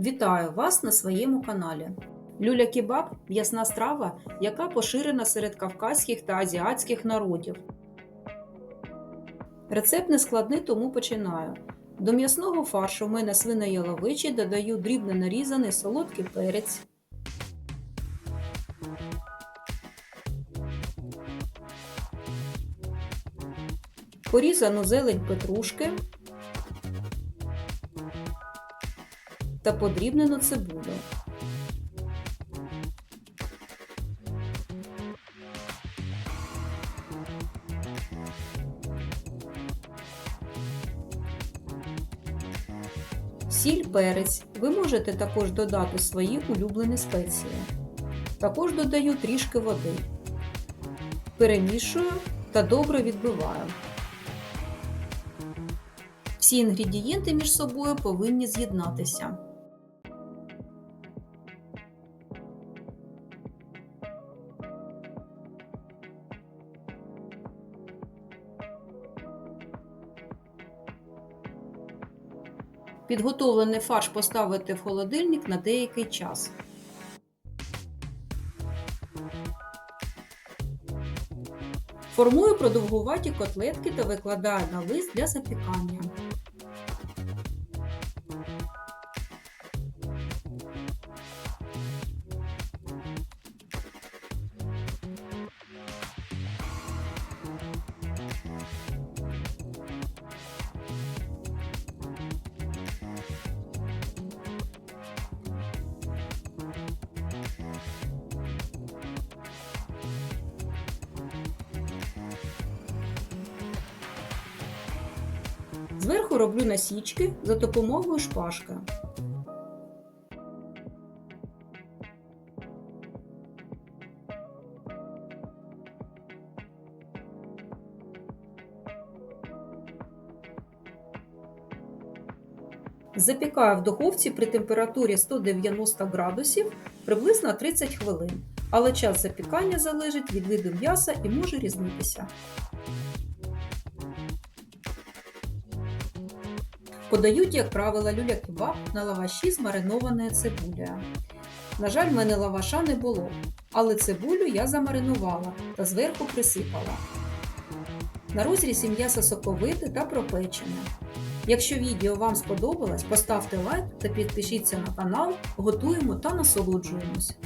Вітаю вас на своєму каналі. Люля кебаб м'ясна страва, яка поширена серед кавказьких та азіатських народів. Рецепт не складний, тому починаю. До м'ясного фаршу в мене свинояловичі додаю дрібно нарізаний солодкий перець. Порізану зелень петрушки та подрібнену цибулю. Сіль, перець. Ви можете також додати свої улюблені спеції. Також додаю трішки води. Перемішую та добре відбиваю. Всі інгредієнти між собою повинні з'єднатися. Підготовлений фарш поставити в холодильник на деякий час. Формую продовгуваті котлетки та викладаю на лист для запікання. Зверху роблю насічки за допомогою шпажки. Запікаю в духовці при температурі 190 градусів приблизно 30 хвилин, але час запікання залежить від виду м'яса і може різнитися. Подають, як правило, люля-кебаб на лаваші з маринованою цибулею. На жаль, в мене лаваша не було, але цибулю я замаринувала та зверху присипала. На розрізі м'ясо соковите та пропечене. Якщо відео вам сподобалось, поставте лайк та підпишіться на канал, готуємо та насолоджуємось.